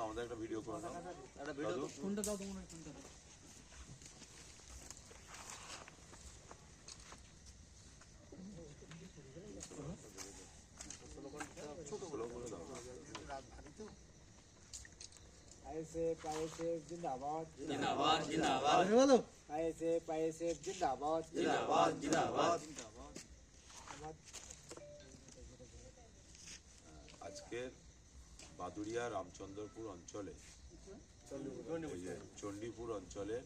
আমাদের একটা ভিডিও করে দাও একটা ভিডিও ফোনটা দাও তোমার ফোনটা দাও আইসে পাইসে জিন্দাবাদ। জিন্দাবাদ জিন্দাবাদ। जिंदाबाद जिंदाबाद जिंदाबाद বলো आईएसएफ आईएसएफ जिंदाबाद जिंदाबाद जिंदाबाद আজকের বাদুড়িয়া রামচন্দ্রপুর অঞ্চলে এই যে চণ্ডীপুর অঞ্চলে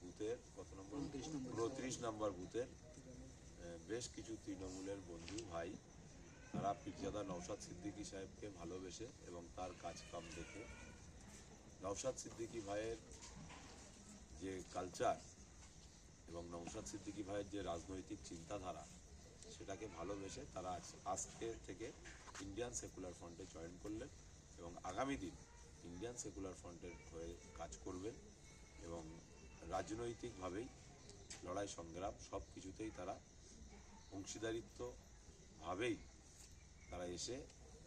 বুথের কত নম্বর উনত্রিশ নম্বর বুথের আহ, বেশ কিছু তৃণমূলের বন্ধু ভাই তারা পীরজাদা নওশাদ সিদ্দিকী সাহেবকে ভালোবেসে এবং তার কাজকাম দেখে নওশাদ সিদ্দিকী ভাইয়ের কালচার এবং নওশাদ সিদ্দিকি ভাইয়ের যে রাজনৈতিক চিন্তাধারা, সেটাকে ভালোবেসে তারা আজ আজকে থেকে ইন্ডিয়ান সেকুলার ফ্রন্টে জয়েন করলেন এবং আগামী দিন ইন্ডিয়ান সেকুলার ফ্রন্টের হয়ে কাজ করবেন এবং রাজনৈতিকভাবেই লড়াই, সংগ্রাম সব কিছুতেই তারা অংশীদারিত্বভাবেই তারা এসে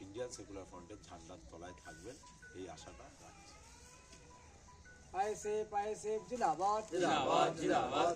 ইন্ডিয়ান সেকুলার ফ্রন্টের ঝান্ডার তলায় থাকবেন, এই আশা आईएसएफ आईएसएफ जिंदाबाद जिंदाबाद जिंदाबाद